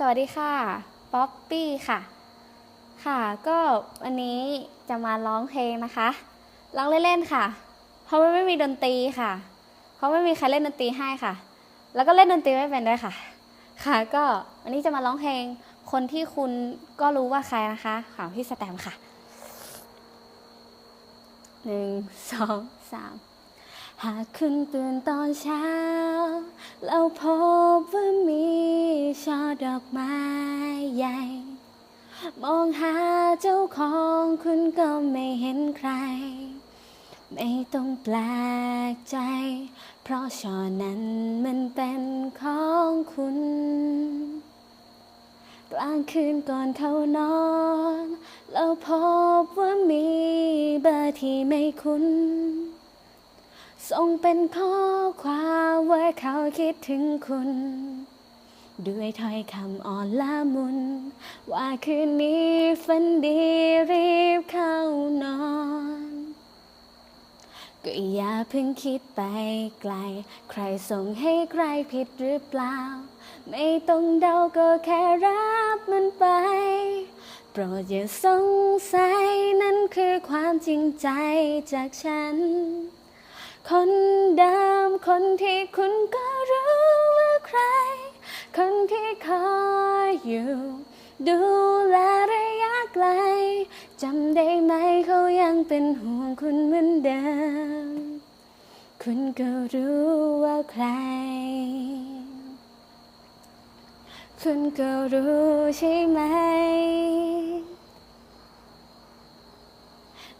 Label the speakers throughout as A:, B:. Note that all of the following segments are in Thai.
A: สวัสดีค่ะ ป๊อปปี้ค่ะ ค่ะ ก็วันนี้จะมาร้องเพลงนะคะ ร้องเล่นๆค่ะ เพราะว่าไม่มีดนตรีค่ะ เพราะไม่มีใครเล่นดนตรีให้ค่ะ แล้วก็เล่นดนตรีไม่เป็นด้วยค่ะ ค่ะ ก็วันนี้จะมาร้องเพลง คนที่คุณก็รู้ว่าใครนะคะของพี่สแตมค่ะ หนึ่ง สอง สาม หากคุณตื่นตอนเช้าแล้วพบว่ามีช่อดอกไม้ใหญ่ มองหาเจ้าของคุณก็ไม่เห็นใคร ไม่ต้องแปลกใจ เพราะช่อนั้นมันเป็นของคุณกลางคืนก่อนเข้านอนแล้วพบว่ามีเบอร์ที่ไม่คุ้น ส่งเป็นข้อความว่าเขาคิดถึงคุณ ด้วยถ้อยคำอ่อนละมุน ว่าคืนนี้ฝันดีรีบเข้านอนก็อย่าเพิ่งคิดไปไกล ใครส่งให้ใครผิดหรือเปล่า ไม่ต้องเดาก็แค่รับมันไป โปรดอย่าสงสัยนั่นคือความจริงใจจากฉัน คนเดิมคนที่คุณก็รู้ว่าใคร คนที่คอยอยู่ ดูแลระยะไกลจำได้ไหมเขายังเป็นห่วงคุณเหมือนเดิม คุณก็รู้ว่าใคร คุณก็รู้ใช่ไหม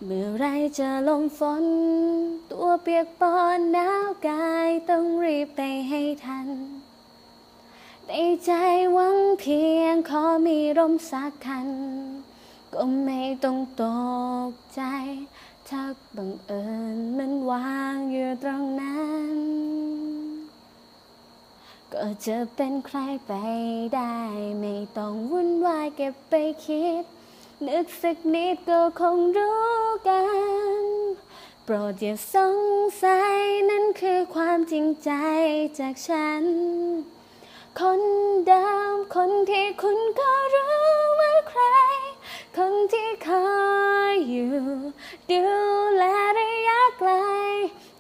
A: เมื่อไรจะลมฝน ตัวเปียกปอนหนาวกายต้องรีบไปให้ทันในใจหวังเพียงขอมีร่มสักคัน ก็ไม่ต้องตกใจ ถ้าบังเอิญมันวางอยู่ตรงนั้น ก็จะเป็นใครไปได้ ไม่ต้องวุ่นวายเก็บไปคิด นึกสักนิดก็คงรู้กัน โปรดอย่าสงสัยนั่นคือความจริงใจจากฉัน คนเดิมคนที่คุณก็รู้ว่าใคร คนที่คอยอยู่ ดูแลระยะไกล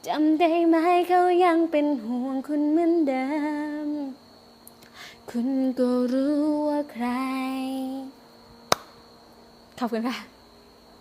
A: จำได้ไหมเขายังเป็นห่วงคุณเหมือนเดิม คุณก็รู้ว่าใคร ขอบคุณค่ะ